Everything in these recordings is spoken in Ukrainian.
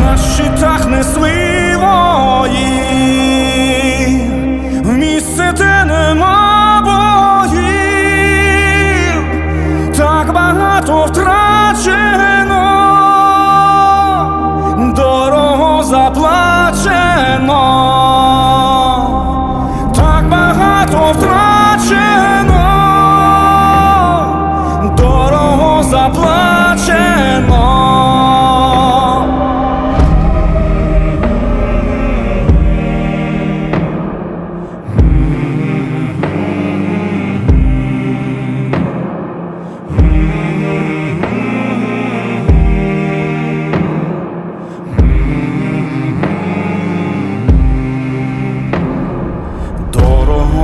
на щитах несли вої, в місце, де нема боїв, так багато втрачено, дорого заплачено,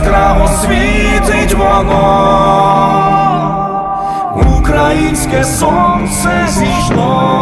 яскраво світить воно, українське сонце зійшло.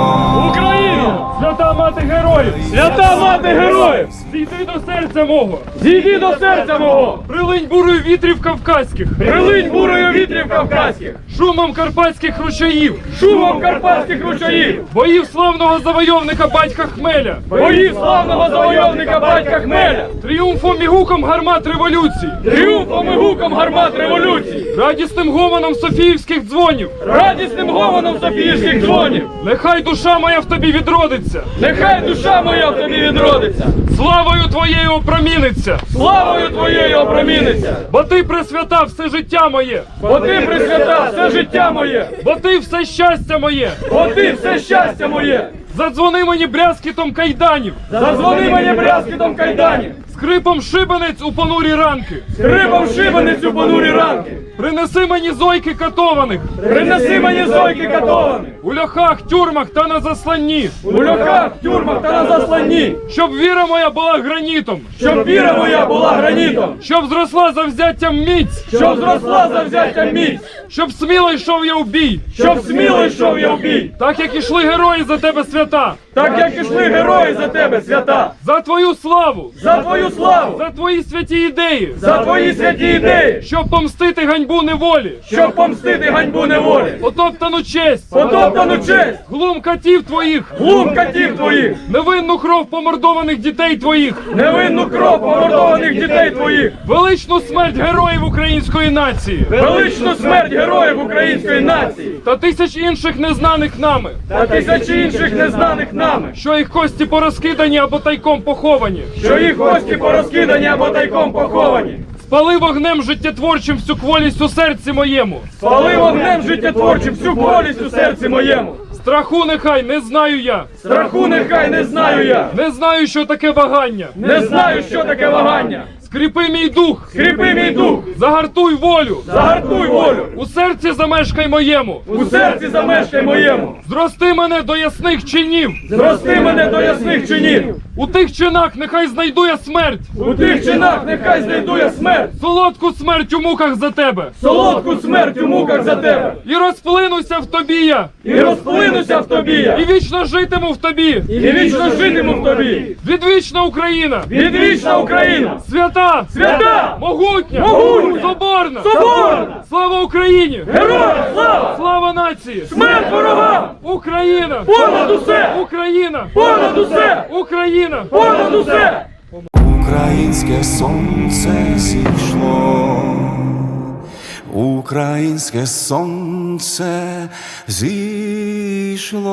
Свята мати героїв! Свята мати героїв! Зійди до серця мого! Зійди до серця мого! Прилинь бурою вітрів кавказьких! Прилинь бурою вітрів кавказьких! Шумом карпатських ручаїв! Шумом карпатських ручаїв! Боїв славного завойовника батька Хмеля! Боїв славного завойовника батька Хмеля! Тріумфом і гуком гармат революції! Тріумфом і гуком гармат революції! Радісним гомоном Софіївських дзвонів! Радісним гомоном Софіївських дзвонів! Нехай душа моя в тобі відродиться! Нехай душа моя в тобі відродиться! Славою твоєю опроміниться! Славою твоєю опроміниться! Бо ти присвята все життя моє! Бо ти присвята все життя моє! Бо ти все щастя моє! Бо ти все щастя моє! Задзвони мені брязкітом кайданів! Задзвони мені брязкітом кайданів! Скрипом шибениць у понурі ранки! Скрипом шибениць у понурі ранки! Принеси мені зойки катованих! Принеси мені зойки катованих! У льохах, тюрмах та на засланні! У льохах, тюрмах та на засланні! Щоб віра моя була гранітом! Щоб віра моя була гранітом! Щоб зросла завзяттям міць! Щоб зросла завзяттям міць! Щоб сміло йшов я в бій! Щоб сміло йшов я в бій! Так як ішли герої за тебе свята! Так як ішли герої за тебе свята! За твою славу! За твою славу! За твої святі ідеї! За твої святі ідеї! Щоб помстити ганьбу неволі! Щоб помстити ганьбу неволі! Потоптану честь! Потоптану честь! Глум катів твоїх! Глум катів твоїх! Невинну кров помордованих дітей твоїх! Невинну кров помордованих дітей твоїх! Величну смерть героїв української нації! Величну смерть героїв української нації! Та тисяч інших незнаних нами! Та тисячі інших незнаних нами! Що їх кості порозкидані або тайком поховані! Що їх кості порозкидані або тайком поховані! Спали вогнем життєтворчим всю кволість у серці моєму! Спали вогнем життєтворчим всю болість у серці моєму. Страху нехай не знаю я! Страху нехай не знаю я. Не знаю, що таке вагання! Не знаю, що таке вагання. Скріпи мій дух, Скріпи мій дух, загартуй волю, загартуй волю, серці замешкай моєму, у серці замешкай моєму, зрости мене до ясних чинів, зрости мене до ясних чинів, у тих чинах нехай знайду я смерть, у тих чинах нехай знайду я смерть, солодку смерть у муках за тебе, солодку смерть у муках за тебе, і розплинуся в тобі я, і розплинуся в тобі я, і вічно житиму в тобі, і вічно житиму в тобі. відвічна Україна, Відвічна Україна! свята, Свята! могутня, Могутня! соборна, Соборна! слава Україні, Героям слава! слава нації, Смерть ворогам! Україна, Понад усе! Україна, Понад усе! Україна, Понад усе! Українське сонце зійшло, Українське сонце зійшло.